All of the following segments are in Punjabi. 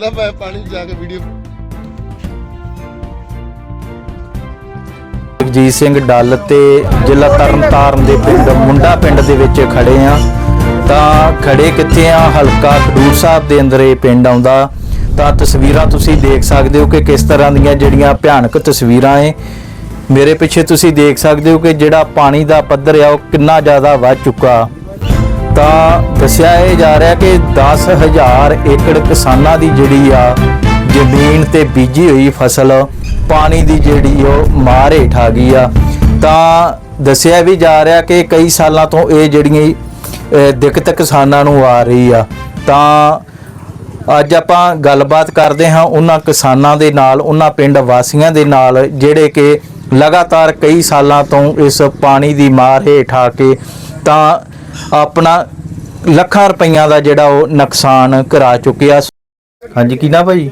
ਮੈਂ ਪਾਣੀ ਜਾ ਕੇ ਵੀਡੀਓ ਜਗਜੀਤ ਸਿੰਘ ਡੱਲ ਤੇ ਜ਼ਿਲ੍ਹਾ ਤਰਨਤਾਰਨ ਦੇ ਪਿੰਡ, ਮੁੰਡਾ ਪਿੰਡ ਦੇ ਵਿੱਚ ਖੜੇ ਆ। ਤਾਂ ਖੜੇ ਕਿੱਥੇ ਆ? ਹਲਕਾ ਖਡੂਰ ਸਾਹਿਬ ਦੇ ਅੰਦਰ ਇਹ ਪਿੰਡ ਆਉਂਦਾ। ਤਾਂ ਤਸਵੀਰਾਂ ਤੁਸੀਂ ਦੇਖ ਸਕਦੇ ਹੋ ਕਿ ਕਿਸ ਤਰ੍ਹਾਂ ਦੀਆਂ ਜਿਹੜੀਆਂ ਭਿਆਨਕ ਤਸਵੀਰਾਂ ਏ। ਮੇਰੇ ਪਿੱਛੇ ਤੁਸੀਂ ਦੇਖ ਸਕਦੇ ਹੋ ਕਿ ਜਿਹੜਾ ਪਾਣੀ ਦਾ ਪੱਧਰ ਆ, ਉਹ ਕਿੰਨਾ ਜ਼ਿਆਦਾ ਵੱਧ ਚੁੱਕਾ। ਤਾਂ ਦੱਸਿਆ ਇਹ ਜਾ ਰਿਹਾ ਕਿ 10000 ਏਕੜ ਕਿਸਾਨਾਂ ਦੀ ਜਿਹੜੀ ਆ ਜ਼ਮੀਨ ਤੇ ਬੀਜੀ ਹੋਈ ਫਸਲ, ਪਾਣੀ ਦੀ ਜਿਹੜੀ ਉਹ ਮਾਰ ਹੇਠ ਆ ਗਈ ਆ। ਤਾਂ ਦੱਸਿਆ ਵੀ ਜਾ ਰਿਹਾ ਕਿ ਕਈ ਸਾਲਾਂ ਤੋਂ ਇਹ ਜਿਹੜੀਆਂ ਦਿੱਕਤ ਕਿਸਾਨਾਂ ਨੂੰ ਆ ਰਹੀ ਆ। ਤਾਂ ਅੱਜ ਆਪਾਂ ਗੱਲਬਾਤ ਕਰਦੇ ਹਾਂ ਉਹਨਾਂ ਕਿਸਾਨਾਂ ਦੇ ਨਾਲ, ਉਹਨਾਂ ਪਿੰਡ ਵਾਸੀਆਂ ਦੇ ਨਾਲ, ਜਿਹੜੇ ਕਿ ਲਗਾਤਾਰ ਕਈ ਸਾਲਾਂ ਤੋਂ ਇਸ ਪਾਣੀ ਦੀ ਮਾਰ ਹੇਠ ਆ ਕੇ ਤਾਂ ਆਪਣਾ ਲੱਖਾਂ ਰੁਪਈਆਂ ਦਾ ਜਿਹੜਾ ਉਹ ਨੁਕਸਾਨ ਕਰਾ ਚੁੱਕਿਆ ਹਾਂਜੀ ਕੀ ਨਾ ਭਾਈ?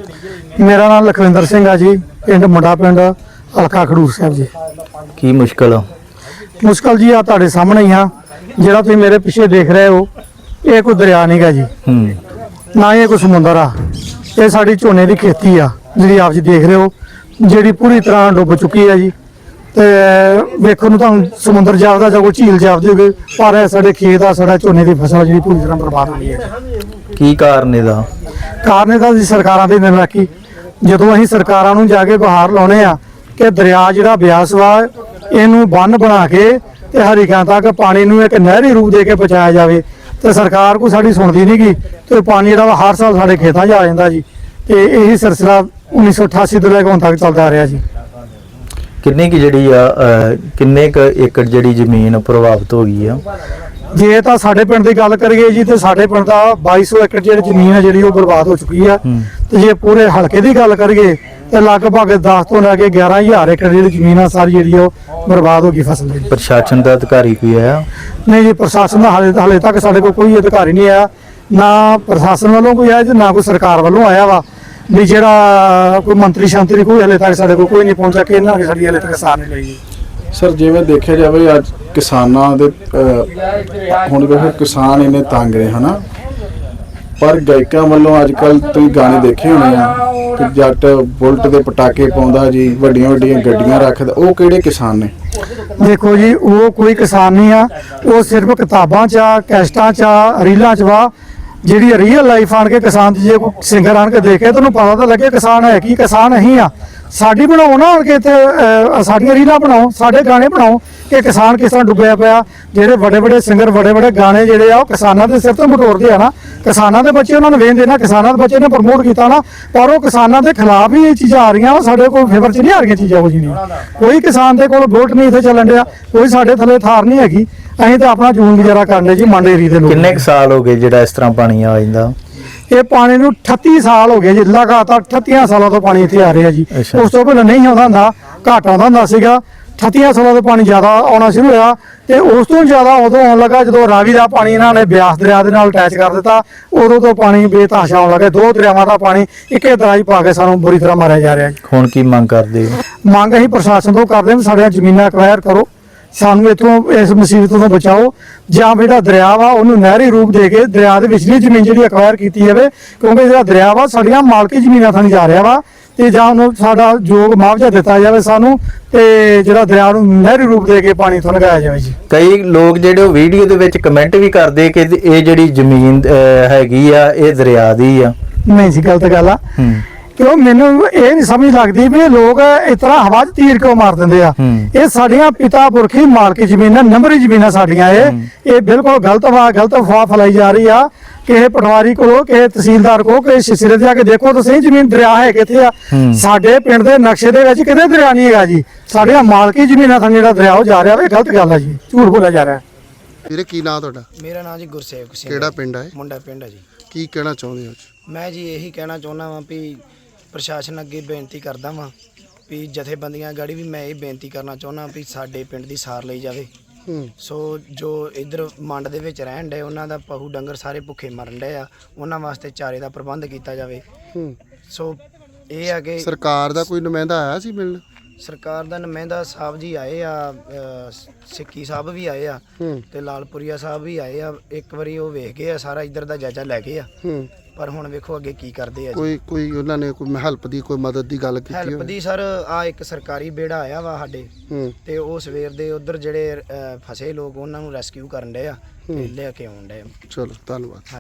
ਮੇਰਾ ਨਾਮ ਲਖਵਿੰਦਰ ਸਿੰਘ ਆ ਜੀ ਪਿੰਡ ਮੁੰਡਾ ਪਿੰਡ ਹਲਕਾ ਖਡੂਰ ਸਾਹਿਬ ਜੀ। ਕੀ ਮੁਸ਼ਕਲ? ਆ? ਮੁਸ਼ਕਲ ਜੀ ਆ ਤੁਹਾਡੇ ਸਾਹਮਣੇ ਹੀ ਆ ਜਿਹੜਾ ਤੁਸੀਂ ਮੇਰੇ ਪਿੱਛੇ ਦੇਖ ਰਹੇ ਹੋ ਇਹ ਕੋਈ ਦਰਿਆ ਨਹੀਂਗਾ ਜੀ। ਹੂੰ। ਨਾ ਇਹ ਕੋਈ ਸਮੁੰਦਰ ਆ ਇਹ ਸਾਡੀ ਝੋਨੇ ਦੀ ਖੇਤੀ ਆ ਜਿਹੜੀ ਆਪ ਜੀ ਦੇਖ ਰਹੇ ਹੋ ਜਿਹੜੀ ਪੂਰੀ ਤਰ੍ਹਾਂ ਡੁੱਬ ਚੁੱਕੀ ਹੈ ਜੀ। ਤੇ ਵੇਖੋ ਨੂੰ ਤੁਹਾਨੂੰ ਸਮੁੰਦਰ ਜਾਪਦਾ ਜਾਂ ਕੋਈ ਝੀਲ ਜਾਪਦੀ ਹੋਵੇ ਪਰ ਇਹ ਸਾਡੇ ਖੇਤ ਆ ਸਾਡਾ ਝੋਨੇ ਦੀ ਫਸਲ ਜਿਹੜੀ ਪੂਰੀ ਤਰ੍ਹਾਂ ਬਰਬਾਦ ਹੋ ਗਈ ਹੈ। ਕੀ ਕਾਰਨ ਇਹਦਾ? ਕਾਰਨ ਇਹਦਾ ਜੀ ਸਰਕਾਰਾਂ ਦੀ ਨਿਰਲਾਕੀ ਜਦੋਂ ਅਸੀਂ ਸਰਕਾਰਾਂ ਨੂੰ ਜਾ ਕੇ ਗੁਹਾਰ ਲਾਉਣੇ ਆ ਕਿ ਦਰਿਆ ਜਿਹੜਾ ਬਿਆਸ ਵਾ ਇਹਨੂੰ ਬੰਨ ਬਣਾ ਕੇ ਤੇ ਹਰੀਕਾਂ ਤੱਕ ਪਾਣੀ ਨੂੰ ਇੱਕ ਨਹਿਰੀ ਰੂਪ ਦੇ ਕੇ ਪਹੁੰਚਾਇਆ ਜਾਵੇ ਤੇ ਸਰਕਾਰ ਕੋ ਸਾਡੀ ਸੁਣਦੀ ਨਹੀਂਗੀ ਤੇ ਪਾਣੀ ਜਿਹੜਾ ਹਰ ਸਾਲ ਸਾਡੇ ਖੇਤਾਂ 'ਚ ਆ ਜਾਂਦਾ ਜੀ। ਤੇ ਇਹੀ ਸਿਲਸਿਲਾ 1988 ਤੋਂ ਲੈ ਕੇ ਹੁਣ ਤੱਕ ਚੱਲਦਾ ਆ ਰਿਹਾ ਜੀ। ਕਿੰਨੀ ਕੀ ਜਿਹੜੀ ਆ ਅਹ, ਕਿੰਨੇ ਕ ਏਕੜ ਜਿਹੜੀ ਜ਼ਮੀਨ ਪ੍ਰਭਾਵਿਤ ਹੋ ਗਈ ਆ? ਜੇ ਤਾਂ ਸਾਡੇ ਪਿੰਡ ਦੀ ਗੱਲ ਕਰੀਏ ਜੀ ਤੇ ਸਾਡੇ ਪਿੰਡ ਦਾ 2200 ਏਕੜ ਜਿਹੜੀ ਜ਼ਮੀਨ ਹੈ ਜਿਹੜੀ ਉਹ ਬਰਬਾਦ ਹੋ ਚੁੱਕੀ ਆ। ਹੂੰ। ਤੇ ਜੇ ਪੂਰੇ ਹਲਕੇ ਦੀ ਗੱਲ ਕਰੀਏ ਤੇ ਲਗਭਗ 10 ਤੋਂ ਲੈ ਕੇ 11000 ਏਕੜ ਜਿਹੜੀ ਜ਼ਮੀਨ ਆ ਸਾਰੀ ਜਿਹੜੀ ਉਹ ਬਰਬਾਦ ਹੋ ਗਈ ਫਸਲ ਦੀ। ਪ੍ਰਸ਼ਾਸਨ ਦਾ ਅਧਿਕਾਰੀ ਕੋਈ ਆਇਆ? ਨਹੀਂ ਜੀ ਪ੍ਰਸ਼ਾਸਨ ਦਾ ਹਾਲੇ ਹਾਲੇ ਤੱਕ ਸਾਡੇ ਕੋਲ ਕੋਈ ਅਧਿਕਾਰੀ ਨਹੀਂ ਆਇਆ। ਨਾ ਪ੍ਰਸ਼ਾਸਨ ਵੱਲੋਂ ਕੋਈ ਆਇਆ ਤੇ ਨਾ ਕੋਈ ਸਰਕਾਰ ਵੱਲੋਂ ਆਇਆ ਵਾ। ਵੀ ਜਿਹੜਾ ਕੋਈ ਮੰਤਰੀ ਸ਼ਾਂਤਰੀ ਕੋਈ ਹਲੇ ਤੱਕ ਸਾਡੇ ਕੋਲ ਕੋਈ ਨਹੀਂ ਪਹੁੰਚਿਆ ਕਿ ਇਹਨਾਂ ਨੇ ਸਾਡੀ ਹਲੇ ਤੱਕ ਸਾਰ ਨਹੀਂ ਲਈ ਸਰ ਜਿਵੇਂ ਦੇਖਿਆ ਜਾਵੇ ਅੱਜ ਕਿਸਾਨਾਂ ਦੇ ਅਹ, ਹੁਣ ਵੇਖੋ ਕਿਸਾਨ ਇੰਨੇ ਤੰਗ ਨੇ ਹਨਾ? ਪਰ ਗਾਇਕਾਂ ਵੱਲੋਂ ਅੱਜ ਕੱਲ ਤੁਸੀਂ ਗਾਣੇ ਦੇਖੇ ਹੋਣੇ ਆ ਕਿ ਜੱਟ ਬੁਲਟ ਦੇ ਪਟਾਕੇ ਪਾਉਂਦਾ ਜੀ ਵੱਡੀਆਂ ਵੱਡੀਆਂ ਗੱਡੀਆਂ ਰੱਖਦਾ ਉਹ ਕਿਹੜੇ ਕਿਸਾਨ ਨੇ? ਦੇਖੋ ਜੀ ਉਹ ਕੋਈ ਕਿਸਾਨ ਨਹੀਂ ਆ ਉਹ ਸਿਰਫ ਕਿਤਾਬਾਂ 'ਚ ਆ ਕੈਸਟਾਂ 'ਚ ਆ ਰੀਲਾਂ 'ਚ ਵਾ ਜਿਹੜੀ ਰੀਅਲ ਲਾਈਫ ਆਣ ਕੇ ਕਿਸਾਨ ਜੇ ਕੋਈ ਸਿੰਗਰ ਆਣ ਕੇ ਦੇਖੇ ਤੁਹਾਨੂੰ ਪਤਾ ਤਾਂ ਲੱਗੇ ਕਿਸਾਨ ਹੈ ਕੀ, ਕਿਸਾਨ ਅਸੀਂ ਆ। ਸਾਡੀ ਬਣਾਓ ਨਾ ਆਣ ਕੇ ਇੱਥੇ ਸਾਡੀਆਂ ਰੀਲਾਂ ਬਣਾਓ, ਸਾਡੇ ਗਾਣੇ ਬਣਾਓ, ਕਿ ਕਿਸਾਨ ਕਿਸ ਤਰ੍ਹਾਂ ਡੁੱਬਿਆ ਪਿਆ, ਜਿਹੜੇ ਵੱਡੇ ਵੱਡੇ ਸਿੰਗਰ ਵੱਡੇ ਵੱਡੇ ਗਾਣੇ ਜਿਹੜੇ ਆ, ਉਹ ਕਿਸਾਨਾਂ ਦੇ ਸਿਰ ਤੋਂ ਮਟੋਰਦੇ ਆ ਨਾ। ਕਿਸਾਨਾਂ ਦੇ ਬੱਚੇ ਉਹਨਾਂ ਨੂੰ ਵੇਖਦੇ ਨਾ, ਕਿਸਾਨਾਂ ਦੇ ਬੱਚੇ ਨੇ ਪ੍ਰਮੋਟ ਕੀਤਾ ਨਾ, ਪਰ ਉਹ ਕਿਸਾਨਾਂ ਦੇ ਖਿਲਾਫ ਹੀ ਇਹ ਚੀਜ਼ਾਂ ਆ ਰਹੀਆਂ ਵਾ ਸਾਡੇ ਕੋਲ ਫੇਵਰ 'ਚ ਨਹੀਂ ਆ ਰਹੀਆਂ ਚੀਜ਼ਾਂ, ਉਹ ਜਿਹੀਆਂ। ਕੋਈ ਕਿਸਾਨ ਦੇ ਕੋਲ ਵੋਟ ਨਹੀਂ ਇੱਥੇ ਚੱਲਣ ਡਿਆ, ਕੋਈ ਸਾਡੇ ਥੱਲੇ ਥਾਰ ਨਹੀਂ ਹੈਗੀ। ਅਸੀਂ ਤਾਂ ਆਪਣਾ ਜੂਨ ਗੁਜ਼ਾਰਾ ਕਰਨ ਜੀ ਮੰਡੇਰੀ ਦੇ ਲੋਕ। ਕਿੰਨੇ ਕੁ ਸਾਲ ਹੋ ਗਏ ਜਿਹੜਾ ਇਸ ਤਰ੍ਹਾਂ ਪਾਣੀ ਆ ਜਾਂਦਾ? ਇਹ ਪਾਣੀ ਨੂੰ 38 ਸਾਲ ਹੋ ਗਏ ਜੀ ਲਗਾਤਾਰ 38 ਸਾਲਾਂ ਤੋਂ ਪਾਣੀ ਇੱਥੇ ਆ ਰਿਹਾ ਜੀ। ਅੱਛਾ। ਉਸ ਤੋਂ ਪਹਿਲਾਂ ਨਹੀਂ ਆਉਂਦਾ ਹੁੰਦਾ ਘੱਟ ਆਉਂਦਾ ਹੁੰਦਾ ਸੀਗਾ। 38 ਸਾਲਾਂ ਤੋਂ ਪਾਣੀ ਜ਼ਿਆਦਾ ਆਉਣਾ ਸ਼ੁਰੂ ਹੋਇਆ ਤੇ ਉਸ ਤੋਂ ਜ਼ਿਆਦਾ ਉਦੋਂ ਆਉਣ ਲੱਗਾ ਜਦੋਂ ਰਾਵੀ ਦਾ ਪਾਣੀ ਇਹਨਾਂ ਨੇ ਬਿਆਸ ਦਰਿਆ ਦੇ ਨਾਲ ਅਟੈਚ ਕਰ ਦਿੱਤਾ ਉਦੋਂ ਤੋਂ ਪਾਣੀ ਬੇਤਹਾਸ਼ਾ ਆਉਣ ਲੱਗਾ। ਦੋ ਦਰਿਆਵਾਂ ਦਾ ਪਾਣੀ ਇੱਕੇ ਦਰਾਜ ਪਾ ਕੇ ਸਾਨੂੰ ਬੁਰੀ ਤਰ੍ਹਾਂ ਮਾਰਿਆ ਜਾ ਰਿਹਾ ਜੀ। ਹੁਣ ਕੀ ਮੰਗ ਕਰਦੇ ਹੋ? ਮੰਗ ਅਸੀਂ ਪ੍ਰਸ਼ਾਸਨ ਤੋਂ ਕਰਦੇ ਹਾਂ ਵੀ ਸਾਡੀਆਂ ਜ਼ਮੀਨਾਂ ਐਕਵਾਇਰ ਕਰੋ। ਸਾਨੂੰ ਇਥੋਂ ਇਸ ਮੁਸੀਬਤ ਤੋਂ ਬਚਾਓ ਜਾਂ ਜਿਹੜਾ ਦਰਿਆ ਵਾ ਉਹਨੂੰ ਨਹਿਰੀ ਰੂਪ ਦੇ ਕੇ ਦਰਿਆ ਦੇ ਵਿਚਲੀ ਜ਼ਮੀਨ ਜਿਹੜੀ ਐਕਵਾਇਰ ਕੀਤੀ ਜਾਵੇ ਕਿਉਂਕਿ ਜਿਹੜਾ ਦਰਿਆ ਵਾ ਸਾਡੀਆਂ ਮਾਲਕੀ ਜ਼ਮੀਨਾਂ ਥਾਂ ਜਾ ਰਿਹਾ ਵਾ ਤੇ ਜਾਂ ਉਹਨੂੰ ਸਾਡਾ ਯੋਗ ਮੁਆਵਜ਼ਾ ਦਿੱਤਾ ਜਾਵੇ ਸਾਨੂੰ ਤੇ ਜਿਹੜਾ ਦਰਿਆ ਨੂੰ ਨਹਿਰੀ ਰੂਪ ਦੇ ਕੇ ਪਾਣੀ ਤੋਂ ਲਗਾਇਆ ਜਾਵੇ ਜੀ। ਕਈ ਲੋਕ ਜਿਹੜੇ ਉਹ ਵੀਡੀਓ ਦੇ ਵਿੱਚ ਕਮੈਂਟ ਵੀ ਕਰਦੇ ਕਿ ਇਹ ਜਿਹੜੀ ਜ਼ਮੀਨ ਹੈਗੀ ਆ ਇਹ ਦਰਿਆ ਦੀ ਆ। ਨਹੀਂ ਸੀ ਗਲਤ ਗੱਲ ਆ। ਕਿਉਂ ਮੈਨੂੰ ਇਹ ਨਹੀਂ ਸਮਝ ਲੱਗਦੀ ਵੀ ਇਹ ਲੋਕ ਇਸ ਤਰ੍ਹਾਂ ਹਵਾ 'ਚ ਤੀਰ ਕਿਉਂ ਮਾਰ ਦਿੰਦੇ ਆ। ਇਹ ਸਾਡੀਆਂ ਪਿਤਾ ਪੁਰਖੀ ਮਾਲਕੀ ਜ਼ਮੀਨਾਂ ਨੰਬਰੀ ਜ਼ਮੀਨਾਂ ਸਾਡੀਆਂ ਇਹ। ਇਹ ਬਿਲਕੁਲ ਗਲਤ ਵਾ ਗਲਤ ਅਫਵਾਹ ਫੈਲਾਈ ਜਾ ਰਹੀ ਆ। ਕਿਸੇ ਪਟਵਾਰੀ ਕੋਲੋਂ ਕਿਸੇ ਤਹਿਸੀਲਦਾਰ ਕੋਲ ਕਿਸੇ ਸਿਰੇ ਤੇ ਜਾ ਕੇ ਦੇਖੋ ਤਾਂ ਸਹੀ ਜ਼ਮੀਨ ਦਰਿਆ ਹੈ ਕਿੱਥੇ ਆ। ਸਾਡੇ ਪਿੰਡ ਦੇ ਨਕਸ਼ੇ ਦੇ ਵਿੱਚ ਕਿਤੇ ਦਰਿਆ ਨਹੀਂ ਹੈਗਾ ਜੀ। ਸਾਡੀਆਂ ਮਾਲਕੀ ਜ਼ਮੀਨਾਂ ਥਾਂ ਜਿਹੜਾ ਦਰਿਆ ਉਹ ਜਾ ਰਿਹਾ ਵਾ ਗਲਤ ਗੱਲ ਆ ਜੀ। ਝੂਠ ਬੋਲਿਆ ਜਾ ਰਿਹਾ। ਵੀਰੇ ਕੀ ਨਾਂ ਤੁਹਾਡਾ? ਮੇਰਾ ਨਾਮ ਜੀ ਗੁਰਸੇਵਕ ਸਿੰਘ ਕਿਹੜਾ। ਪਿੰਡ ਹੈ ਮੁੰਡਾ ਪਿੰਡ ਹੈ ਜੀ। ਕੀ ਕਹਿਣਾ ਚਾਹੁੰਦੇ ਹੋ ਮੈਂ ਜੀ ਇਹੀ ਕਹਿਣਾ ਚਾਹੁੰਦਾ ਵਾਂ ਵੀ ਪ੍ਰਸ਼ਾਸਨ ਅੱਗੇ ਬੇਨਤੀ ਕਰਦਾ ਵਾਂ ਵੀ ਜਥੇਬੰਦੀਆਂ ਗਾੜੀ ਵੀ ਮੈਂ ਇਹ ਬੇਨਤੀ ਕਰਨਾ ਚਾਹੁੰਦਾ ਵੀ ਸਾਡੇ ਪਿੰਡ ਦੀ ਸਾਰ ਲਈ ਜਾਵੇ। ਹੂੰ। ਸੋ ਜੋ ਇਧਰ ਮੰਡ ਦੇ ਵਿੱਚ ਰਹਿਣ ਡੇ ਉਹਨਾਂ ਦਾ ਪਹੂ ਡੰਗਰ ਸਾਰੇ ਭੁੱਖੇ ਮਰਨ ਡੇ ਆ ਉਹਨਾਂ ਵਾਸਤੇ ਚਾਰੇ ਦਾ ਪ੍ਰਬੰਧ ਕੀਤਾ ਜਾਵੇ। ਹੂੰ। ਸੋ ਇਹ ਆ ਕਿ ਸਰਕਾਰ ਦਾ ਕੋਈ ਨੁਮਾਇੰਦਾ ਆਇਆ ਸੀ ਮਿਲਣ? ਸਰਕਾਰ ਦਾ ਨੁਮਾਇੰਦਾ ਸਾਹਿਬ ਜੀ ਆਏ ਆ ਅ, ਸਿੱਕੀ ਸਾਹਿਬ ਵੀ ਆਏ ਆ ਹੂੰ। ਤੇ ਲਾਲਪੁਰੀਆ ਸਾਹਿਬ ਵੀ ਆਏ ਆ। ਇੱਕ ਵਾਰੀ ਉਹ ਵੇਖ ਗਏ ਆ ਸਾਰਾ ਇਧਰ ਦਾ ਜਾਇਜ਼ਾ ਲੈ ਗਏ ਆ। ਹੂੰ। ਪਰ ਹੁਣ ਵੇਖੋ ਅੱਗੇ ਕੀ ਕਰਦੇ ਆ ਜੀ। ਕੋਈ ਕੋਈ ਉਹਨਾਂ ਨੇ ਕੋਈ ਹੈਲਪ ਦੀ ਕੋਈ ਮਦਦ ਦੀ ਗੱਲ ਕੀਤੀ ਹੈਲਪ ਹੋਵੇ? ਦੀ ਸਰ ਆ ਇੱਕ ਸਰਕਾਰੀ ਬੇੜਾ ਆਇਆ ਵਾ ਸਾਡੇ। ਹੂੰ। ਤੇ ਉਹ ਸਵੇਰ ਦੇ ਉਧਰ ਜਿਹੜੇ ਅਹ, ਫਸੇ ਲੋਕ ਉਹਨਾਂ ਨੂੰ ਰੈਸਕਿਊ ਕਰਨ ਡਏ ਆ ਤੇ ਲੈ ਕੇ ਆਉਣ ਡਏ ਆ। ਚਲੋ ਧੰਨਵਾਦ।